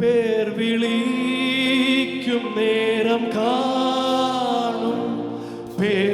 പേർ വിളിക്കും നേരം കാണും പേർ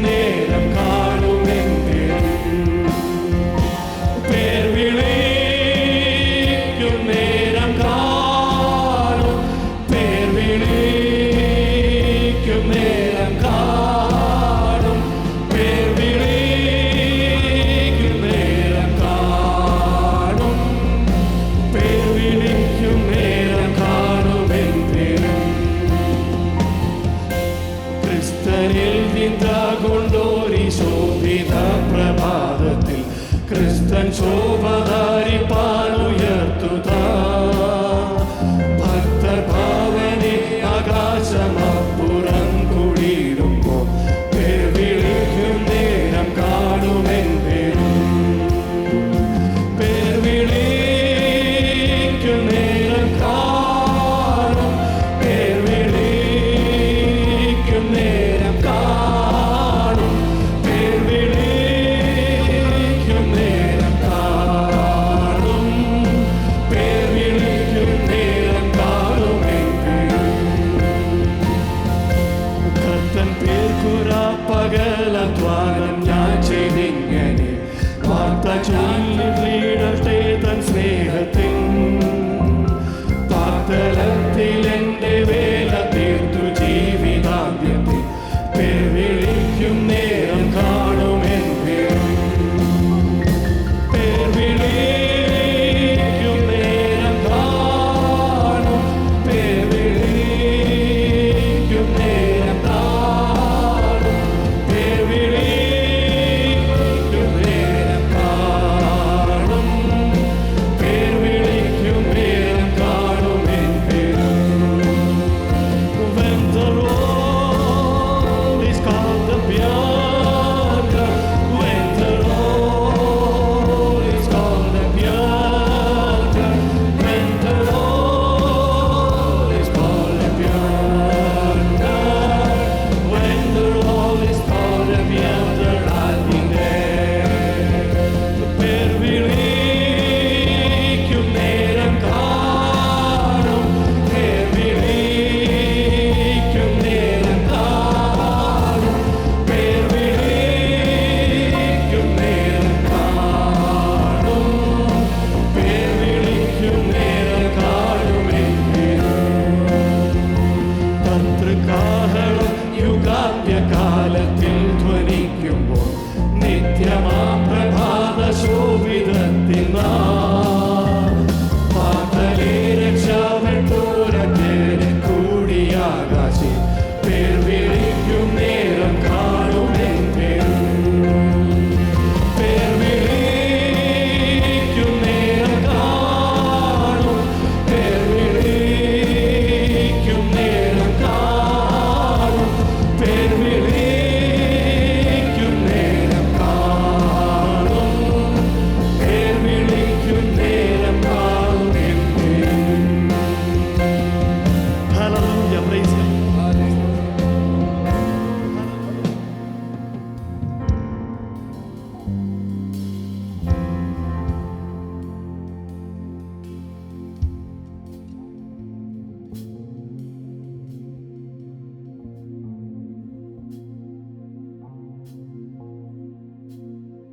name. ഭക്തർ ഭക്തഭാവനെ ആകാശമാ Tun, Lieder stehen.